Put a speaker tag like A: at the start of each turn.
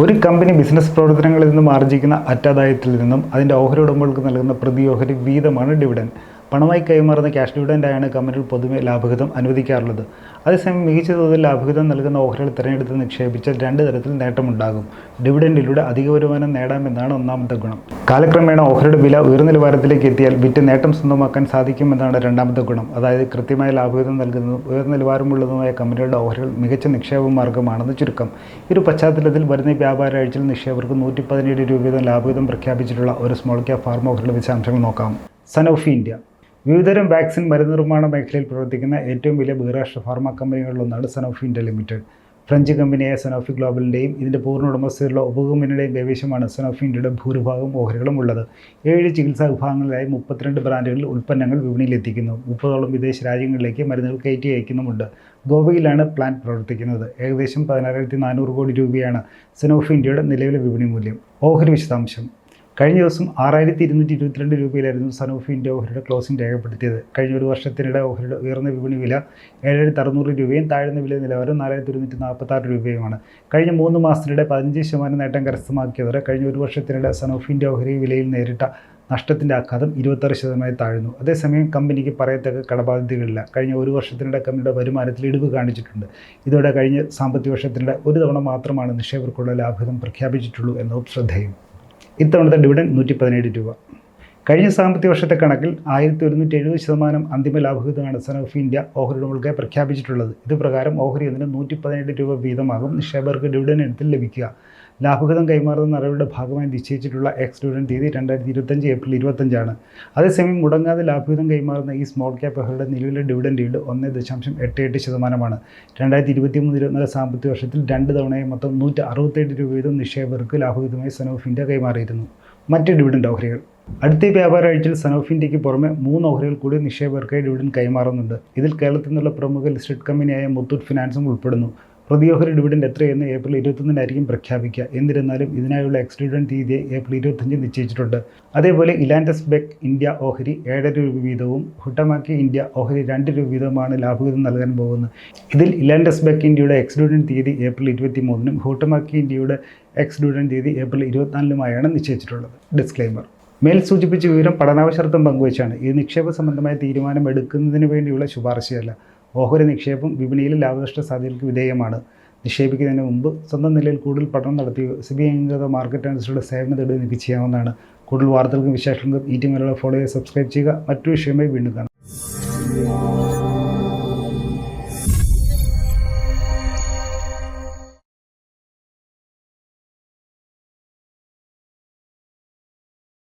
A: ഒരു company business പ്രവർത്തനങ്ങളിൽ നിന്നും ആർജിക്കുന്ന അറ്റാദായത്തിൽ നിന്നും അതിന്റെ ഓഹരി ഉടമകൾക്ക് നൽകുന്ന പ്രതി ഓഹരി വീതമാണ് ഡിവിഡൻ പണമായി കൈമാറുന്ന ക്യാഷ് ഡിവിഡന്റായാണ് കമ്പനികൾ പൊതുവെ ലാഭഹിതം അനുവദിക്കാറുള്ളത്. അതേസമയം മികച്ച തോതിൽ ലാഭഹിതം നൽകുന്ന ഓഹരികൾ തിരഞ്ഞെടുത്ത് നിക്ഷേപിച്ചാൽ രണ്ട് തരത്തിൽ നേട്ടമുണ്ടാകും. ഡിവിഡൻഡിലൂടെ അധിക വരുമാനം നേടാമെന്നാണ് ഒന്നാമത്തെ ഗുണം. കാലക്രമേണ ഓഹരിയുടെ വില ഉയർന്ന എത്തിയാൽ വിറ്റ് നേട്ടം സ്വന്തമാക്കാൻ സാധിക്കുമെന്നാണ് രണ്ടാമത്തെ ഗുണം. അതായത് കൃത്യമായ ലാഭവിധം നൽകുന്നതും ഉയർന്ന നിലവാരമുള്ളതുമായ കമ്പനികളുടെ ഓഹരികൾ മികച്ച നിക്ഷേപ മാർഗമാണെന്ന് ചുരുക്കം. ഒരു പശ്ചാത്തലത്തിൽ വരുന്ന വ്യാപാര ആഴ്ചയിൽ നിക്ഷേപകർക്ക് നൂറ്റി പതിനേഴ് രൂപ വീതം പ്രഖ്യാപിച്ചിട്ടുള്ള ഒരു സ്മോൾ ക്യാപ് ഫാർമ ഓഹരിയുടെ വിശദാംശങ്ങൾ നോക്കാം. സനോഫി ഇന്ത്യ വിവിധതരം വാക്സിൻ മരുന്ന് നിർമ്മാണ മേഖലയിൽ പ്രവർത്തിക്കുന്ന ഏറ്റവും വലിയ ബഹിരാഷ്ട്ര ഫാർമ കമ്പനികളിലൊന്നാണ് സനോഫി ഇന്ത്യ ലിമിറ്റഡ് ഫ്രഞ്ച് കമ്പനിയായ സനോഫി ഗ്ലോബലിന്റെയും ഇതിന്റെ പൂർണ ഉടമസ്ഥയിലുള്ള ഉപകമ്പനിയുടെയും കൈവശമാണ് സനോഫി ഇന്ത്യയുടെ ഭൂരിഭാഗം ഓഹരികളും ഉള്ളത്. ഏഴ് ചികിത്സാ വിഭാഗങ്ങളിലായി മുപ്പത്തിരണ്ട് ബ്രാൻഡുകളിൽ ഉൽപ്പന്നങ്ങൾ വിപണിയിലെത്തിക്കുന്നു മുപ്പതോളം വിദേശ രാജ്യങ്ങളിലേക്ക് മരുന്നുകൾ കയറ്റി അയക്കുന്നുമുണ്ട്. ഗോവയിലാണ് പ്ലാന്റ് പ്രവർത്തിക്കുന്നത്. ഏകദേശം പതിനാറായിരത്തി നാനൂറ് കോടി രൂപയാണ് സനോഫി ഇന്ത്യയുടെ നിലവിലെ വിപണി മൂല്യം. ഓഹരി വിശദാംശം. കഴിഞ്ഞ ദിവസം ആറായിരത്തി ഇരുന്നൂറ്റി ഇരുപത്തിരണ്ട് രൂപയിലായിരുന്നു സനോഫിന്റെ ഓഹരിയുടെ ക്ലോസിംഗ് രേഖപ്പെടുത്തിയത്. കഴിഞ്ഞ ഒരു വർഷത്തിനിടെ ഓഹരിയുടെ ഉയർന്ന വിപണി വില ഏഴായിരത്തി അറുന്നൂറ് രൂപയും താഴ്ന്ന വില നിലവാരം നാലായിരത്തി ഒരുന്നൂറ്റി നാൽപ്പത്താറ് രൂപയുമാണ്. കഴിഞ്ഞ മൂന്ന് മാസത്തിനിടെ പതിനഞ്ച് ശതമാനം നേട്ടം കരസ്ഥമാക്കിയതോടെ കഴിഞ്ഞ ഒരു വർഷത്തിനിടെ സനോഫിന്റെ ഓഹരി വിലയിൽ നേരിട്ട നഷ്ടത്തിന്റെ ആഘാതം ഇരുപത്താറ് ശതമാനമായി താഴ്ന്നു. അതേസമയം കമ്പനിക്ക് പറയത്തക്ക കടബാധ്യതകളില്ല. കഴിഞ്ഞ ഒരു വർഷത്തിനിടെ കമ്പനിയുടെ വരുമാനത്തിൽ ഇടിവ് കാണിച്ചിട്ടുണ്ട്. ഇതോടെ കഴിഞ്ഞ സാമ്പത്തിക വർഷത്തിനിടെ ഒരു തവണ മാത്രമാണ് നിക്ഷേപകർക്കുള്ള ലാഭം പ്രഖ്യാപിച്ചിട്ടുള്ളൂ എന്നതും ശ്രദ്ധേയം. ഇത്തവണത്തെ ഡിവിഡൻ നൂറ്റി പതിനേഴ് രൂപ. കഴിഞ്ഞ സാമ്പത്തിക വർഷത്തെ കണക്കിൽ ആയിരത്തി ഒരുന്നൂറ്റി എഴുപത് ശതമാനം അന്തിമ ലാഭവിഹിതമാണ് സനോഫി ഇന്ത്യ ഓഹരി ഉടമകൾക്കായി പ്രഖ്യാപിച്ചിട്ടുള്ളത്. ഇത് പ്രകാരം ഓഹരി എന്നതിന് നൂറ്റി പതിനേഴ് രൂപ വീതമാകും. നിക്ഷേപകർക്ക് ഡിവിഡൻ ഇനത്തിൽ ലഭിക്കുക. ലാഭവിഹിതം കൈമാറുന്ന നടപടിയുടെ ഭാഗമായി നിശ്ചയിച്ചിട്ടുള്ള എക്സ് ഡിവിഡൻ തീയതി രണ്ടായിരത്തി ഇരുപത്തഞ്ച് ഏപ്രിൽ ഇരുപത്തഞ്ചാണ് അതേസമയം മുടങ്ങാതെ ലാഭവിഹിതം കൈമാറുന്ന ഈ സ്മോൾ ക്യാപ്പ് ബഹളുടെ നിലവിലെ ഡിവിഡൻ ഈൽഡ് ഒന്ന് ദശാംശം എട്ട് എട്ട് ശതമാനമാണ്. രണ്ടായിരത്തി ഇരുപത്തി മൂന്ന് ഇരുപത്തിനാല് സാമ്പത്തിക വർഷത്തിൽ രണ്ട് തവണയായി മൊത്തം നൂറ്റി അറുപത്തേഴ് രൂപ വീതം നിക്ഷേപകർക്ക് ലാഭവിഹിതമായി സനോഫ് ഇന്ത്യ കൈമാറിയിരുന്നു. മറ്റ് ഡിവിഡൻഡ് ഓഹരികൾ. അടുത്ത വ്യാപാര ആഴ്ചയിൽ സനോഫ് ഇന്ത്യയ്ക്ക് പുറമെ മൂന്ന് ഓഹരികൾ കൂടി നിക്ഷേപകർക്കായി ഡിവിഡൻ കൈമാറുന്നുണ്ട്. ഇതിൽ കേരളത്തിൽ നിന്നുള്ള പ്രമുഖ ലിസ്റ്റഡ് കമ്പനിയായ മുത്തൂറ്റ് ഫിനാൻസും ഉൾപ്പെടുന്നു. പ്രതിയോഹരി ഡിവിഡൻഡ് എത്രയെന്ന് ഏപ്രിൽ ഇരുപത്തൊന്നിനായിരിക്കും പ്രഖ്യാപിക്കുക. എന്നിരുന്നാലും ഇതിനായുള്ള എക്സ്റ്റിഡൻ തീയതിയെ തീയതി ഏപ്രിൽ ഇരുപത്തഞ്ച് നിശ്ചയിച്ചിട്ടുണ്ട്. അതേപോലെ ഇലാൻഡസ് ബെക്ക് ഇന്ത്യ ഓഹരി ഏഴര രൂപ വീതവും ഹുട്ടമാക്കി ഇന്ത്യ ഓഹരി രണ്ട് രൂപ വീതവുമാണ് ലാഭവിഹിതം നൽകാൻ പോകുന്നത്. ഇതിൽ ഇലാൻഡസ് ബെക്ക് ഇന്ത്യയുടെ എക്സ്റ്റിഡൻ തീയതി ഏപ്രിൽ ഇരുപത്തി മൂന്നിനും ഹൂട്ടമാക്കി ഇന്ത്യയുടെ എക്സ്റ്റിഡൻ തീയതി ഏപ്രിൽ ഇരുപത്തിനാലിനുമായാണ് നിശ്ചയിച്ചിട്ടുള്ളത്. ഡിസ്ക്ലൈമർ മേൽ സൂചിപ്പിച്ച വിവരം പഠനാവശ്യാർത്ഥം പങ്കുവച്ചാണ്. ഇത് നിക്ഷേപ സംബന്ധമായ തീരുമാനം എടുക്കുന്നതിന് വേണ്ടിയുള്ള ശുപാർശയല്ല. ഓഹരി നിക്ഷേപം വിപണിയിൽ ലാഭനഷ്ട സാധ്യതകൾക്ക് വിധേയമാണ്. നിക്ഷേപിക്കുന്നതിന് മുമ്പ് സ്വന്തം നിലയിൽ കൂടുതൽ പഠനം നടത്തി സിബി അംഗീകൃത മാർക്കറ്റ് അനുസരിച്ചുള്ള സേവനം തേടി നിങ്ങൾക്ക് ചെയ്യാവുന്നതാണ് കൂടുതൽ വാർത്തകൾക്കും വിശേഷങ്ങൾക്കും ഈ ടീമിലുള്ള ഫോളോ ചെയ്ത് സബ്സ്ക്രൈബ് ചെയ്യുക. മറ്റു വിഷയമായി വീണ്ടും കാണാം.